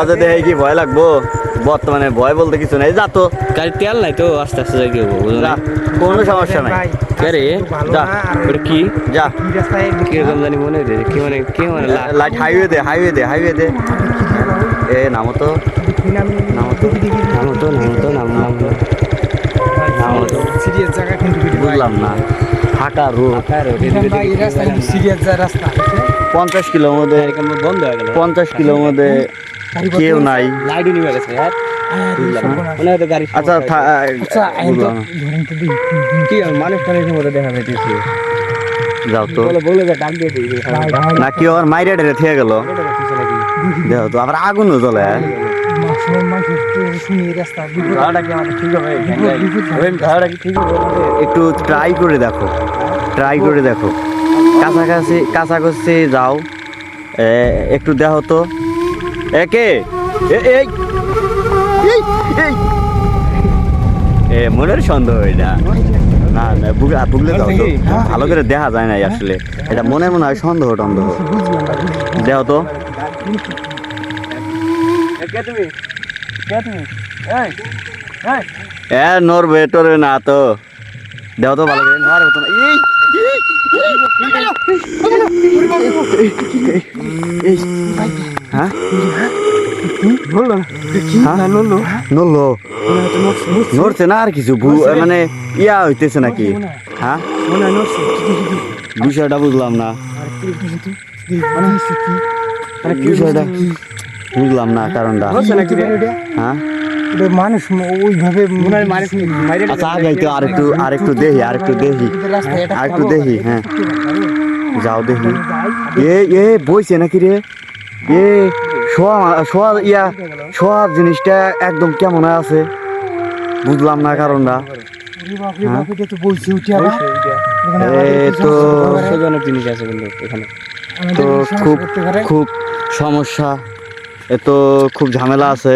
আচ্ছা দেখে কি ভয় লাগবো? বর্তমানে ভয় বলতে কিছু নাই। যা তো। গাড়ি তেল নাই তো আস্তে আস্তে যাই কি হব না কোনো সমস্যা নাই। কে রে? যা। ওটা কি? যা। কীরকম জানি মনে হচ্ছে কি মানে কি মানে লাইট হাইওয়ে দে হাইওয়ে দে হাইওয়ে দে। এ নামো তো। নামো তো। নামো তো নামো তো নাম নাম নামো তো। সিরিয়াস জায়গা কিন্তু বুঝলাম না। ফাঁকা রোড। সিরিয়াস রাস্তা পঞ্চাশ কিলোর মধ্যে বন্ধ হয়ে গেল। পঞ্চাশ কিলোর মধ্যে কেউ নাই। নিয়ে গেছে হ্যাঁ। আচ্ছা, আচ্ছা কি আবার মাইরে একটু ট্রাই করে দেখো। ট্রাই করে দেখো। কাছাকাছি কাছাকাছি যাও। একটু দেহ তো। একে এই। এ মনের সন্দেহ এটা। না না বুগলে দাও তো। ভালো করে দেখা যায় না আসলে। এটা মনে মনে হয় সন্দেহ টন্দেহ। দেখো তো। এ নড়বে টরবে না তো। দেখো তো ভালো করে নড়বে তো না। এই! নড়ছে না আর কিছু মানে ইয়া হইতেছে নাকি? হ্যাঁ? বিষয়টা বুঝলাম না। বিষয়টা বুঝলাম না কারণটা। হ্যাঁ? মানুষ ওইভাবে আচ্ছা আগে তো আর একটু আর একটু দেখি আর একটু দেখি আর একটু দেখি হ্যাঁ। যাও দেখি এ এ বইছে নাকি রে? এ সব ইয়া সব জিনিসটা একদম কেমন আছে? বুঝলাম না কারণটা। হ্যাঁ? তো জিনিস আছে তো খুব খুব সমস্যা। এতো খুব ঝামেলা আছে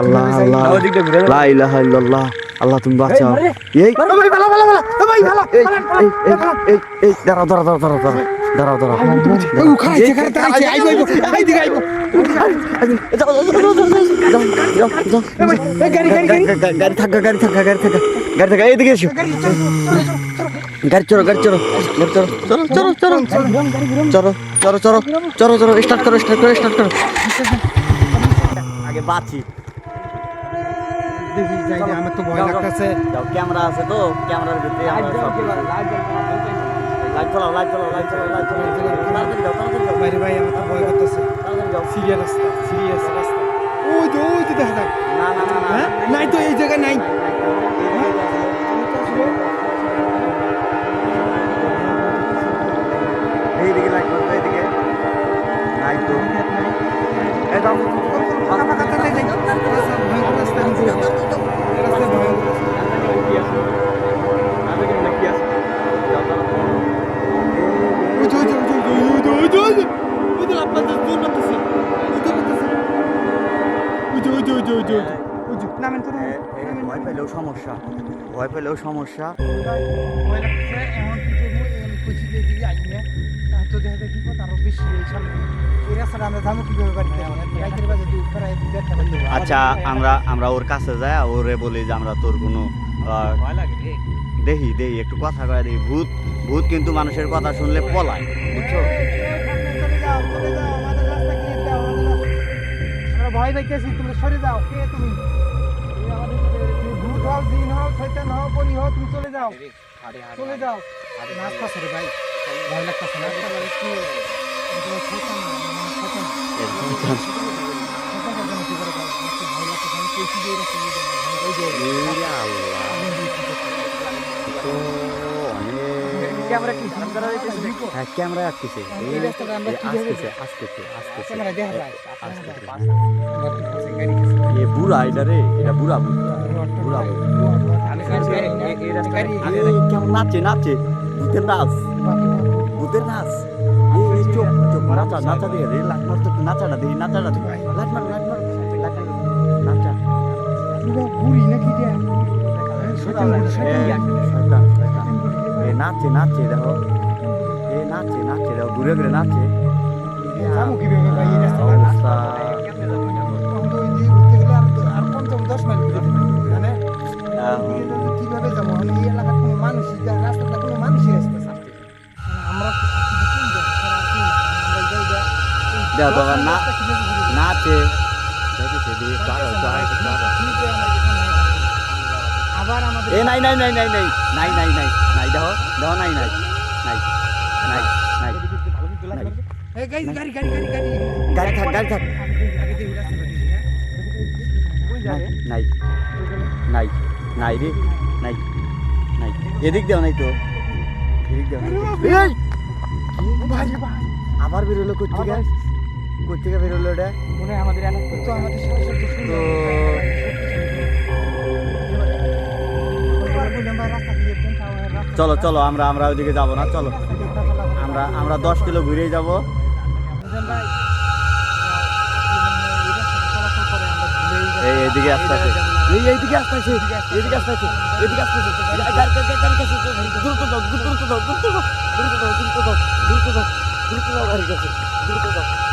আল্লাহ আল্লাহ আল্লাহ লা ইলাহা ইল্লাল্লাহ আল্লাহ তুমি বাঁচাও এই এই এই দাঁড়াও দাঁড়াও দাঁড়াও দাঁড়াও গাড়ি থাকা গাড়ি থাকা গাড়ি থাকা গাড়ি থাকা এইদিকে এসো গাড়ি চড়ো গাড়ি চড়ো গাড়ি চড়ো চলো চলো চলো চলো চলো চলো চলো চলো স্টার্ট করো স্টার্ট করো স্টার্ট করো আগে বাঁচি দেখি, যাই, আমার তো ভয় লাগতেছে যাও ক্যামেরা আছে তো ক্যামেরার ভিতরে আমরা সব লাইট চলাও লাইট চলাও লাইট চলাও লাইট চলাও তাড়াতাড়ি যাও তাড়াতাড়ি যাও বাইরে ভাই আমার তো ভয় করতেছে তাড়াতাড়ি যাও সিরিয়াস রাস্তা সিরিয়াস রাস্তা ওই তো ওই তো দেখা যায় না না না না হ্যাঁ নাই তো এই জায়গায় নাই ভয় পেলেও সমস্যা। ভয় পেলেও সমস্যা। আচ্ছা আমরা আমরা ওর কাছে যাই ওরে বলি যে আমরা তোর কোনো দেখি দেখি একটু কথা কয়ে দেখি ভূত ভূত কিন্তু মানুষের কথা শুনলে পলায় বুঝছ? ভয় পাইতেছি তুমি সরে যাও। কে তুমি? ভূত হও জিন হও শৈতান হও পরি হও তুমি চলে যাও। চলে যাও। নাচতেছে রে ভাই। ভয় লাগতেছে না? ভয় লাগতেছে ক্যামেরা কি ক্যামেরা হ্যাঁ ক্যামেরা আসতেছে আসতেছে আসতেছে আসতেছে এ বুড়া এটা রে এটা বুড়া বুড়া কেমন নাচে নাচে ভূতের নাচ। ভূতের নাচ। চোখ চোখ নাচা নাচা দিয়ে রে লাট মারতো নাচাটা দিয়ে নাচাটা দিয়ে লাট মার লাট মার। লাট মার নাচা বুড়ি নাকি হ্যাঁ, শয়তান শয়তান। হ্যাঁ, নাচছে নাচছে দেখো। এ নাচছে নাচছে দেখো ঘুরে ঘুরে নাচছে অবস্থা। কীভাবে যাব? আমি এই এলাকার কোনো মানুষ রাস্তাটা কোনো মানুষই আসতে আমরা দেখো তোমার না নাচে। দেখেছে আবার আমাদের এ নাই নাই নাই নাই নাই নাই নাই নাই নাই দেখো দেখো নাই নাই নাই নাই নাই নাই গাড়ি গাড়ি গাড়ি গাড়ি গাড়ি গাড়ি থাক গাড়ি হ্যাঁ নাই নাই নাই নাই রে নাই নাই এদিক দেও নাই তো এদিক দেও আবার বেরোলো কোথা থেকে কোথা থেকে বেরোলো এটা মনে হয় আমাদের তো আমাদের চলো চলো, আমরা আমরা ওইদিকে যাব না, চলো। আমরা আমরা দশ কিলো ঘুরেই যাব। এই, এইদিকে আস্তে আছে। এই, এইদিকে আস্তে আছে, এইদিকে আস্তে আছে, এইদিকে আস্তে আছে। দ্রুত দাও দ্রুত দাও দ্রুত দাও দ্রুত দাও দ্রুত দাও দ্রুত দাও দ্রুত দাও দ্রুত দাও।